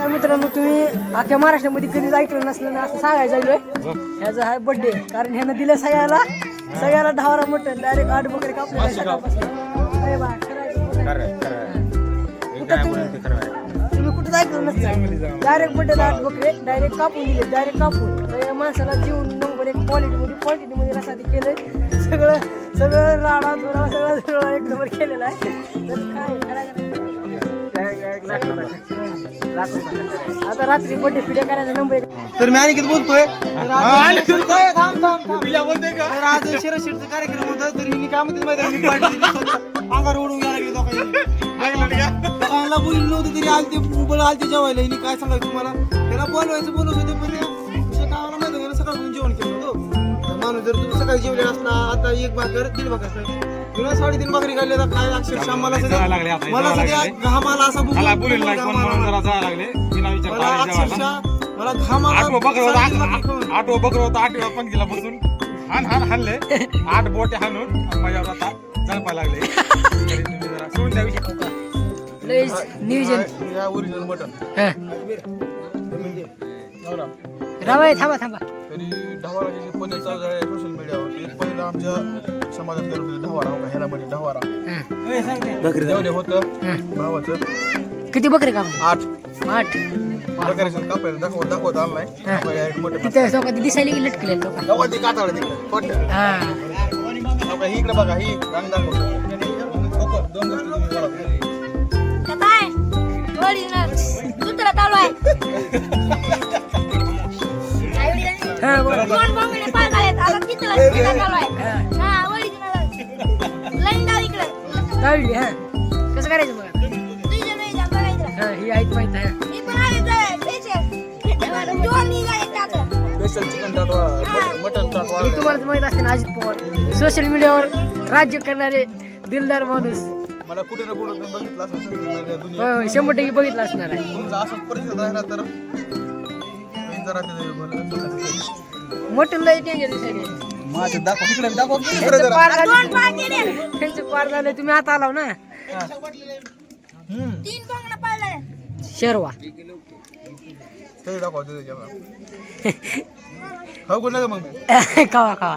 तर मित्रांनो तुम्ही अख्ख्या महाराष्ट्रामध्ये कधीच ऐकलं नसलं ना असं सांगायचं आहे ह्याचा हा बर्थडे कारण ह्यानं दिलं सगळ्याला. सगळ्याला दहावरा मटन डायरेक्ट आठ वगैरे कापले तुम्ही कुठं ऐकलं नसतं. डायरेक्ट बड्डे आठ बकरे डायरेक्ट कापून दिले डायरेक्ट कापून. माणसाला जीवन नंबर एक क्वालिटीमध्ये क्वांटिटीमध्ये रसाती केलंय सगळं सगळं राडा जोडा सगळं सगळं एक नंबर केलेलं आहे. तर काय करायचं? आता रात्री बड्डे फिड्या करायचा नंबर तर मी अनिकेत बोलतोय तर आज- थांब, थांब, थांब. तर आज शिरशिरचा कार्यक्रम होता तर हिने काय म्हणते माहिती आहे? मी पार्टी दिली स्वतः. अंगावर उडून घ्यायला लागली दोघांनी. दोघांना बोलली नव्हती तरी आलते मुंबईला आलते जेवायला हिने काय सांगायचं तुम्हाला त्याला बोलवायचं बोलत होते पण त्या गावाला माहिती आहे का, सकाळपासून जेवण केलं जर तुम्ही सकाळी जेवले असला आता एक भाकर दीड भाकर तुला साडेतीन भाकरी खाल्ली तर काय अक्षरशः मला सध्या मला सध्या घामाला असा मला अक्षरशः मला बकरं होतं खाऊन- आठवं बकरं होतं आठव्या पंक्तीला बसून. हान हान हाणले आठ बोटे हाणून माझ्यावर आता जळपाय लागले. तरी तुम्ही जरा सोडून द्या विषय. ओरिजिनल मटन हा. रावाय थांबा थांबा. तरी ढवाराचे जे पहिले चालू झाले सोशल मीडियावर ते पहिलं आमच्या समाजात करत होते ढवारा हो का ह्याला म्हणजे ढवारा. जेवढे होतं हा. भावाचं. किती बकरे का? आठ. आठ. कापायला दाखवत दाखवत आणलाय. तिथे दिसायला की लटकले लोक. तेव्हा ते काताळ तिकडे पट हा. आता इकडे बघा ही रांग दाखवतो दोन गोष्टी तुम्ही करा. हा बरं दोन आता चालू आहे हा लाईन डाव इकडे हा कसं करायचं बघा तुझ्या नाही जा बघायचं हा ही आहेत माहीत आहे मी पण आले जाय पेचे दोन निघाले त्याचं स्पेशल चिकन टाकवा मटन टाकवा हे तुम्हाला माहीत असते ना अजित पवार सोशल मीडियावर राज्य करणारे दिलदार माणूस मला कुठे ना कुठे बघितलं असं. होय होय शंभर टक्के बघितलं असणार आहे तुमचा असं परिस्थिती राहिला तर मोठं डेंजर माझं दाखव त्यांचं पार झालं. त्यांचं पार झालं तुम्ही आता आलाव ना? तीन शेरवा. ते दाखव ते त्याच्यावर. खाऊ कोण मग. खावा खावा.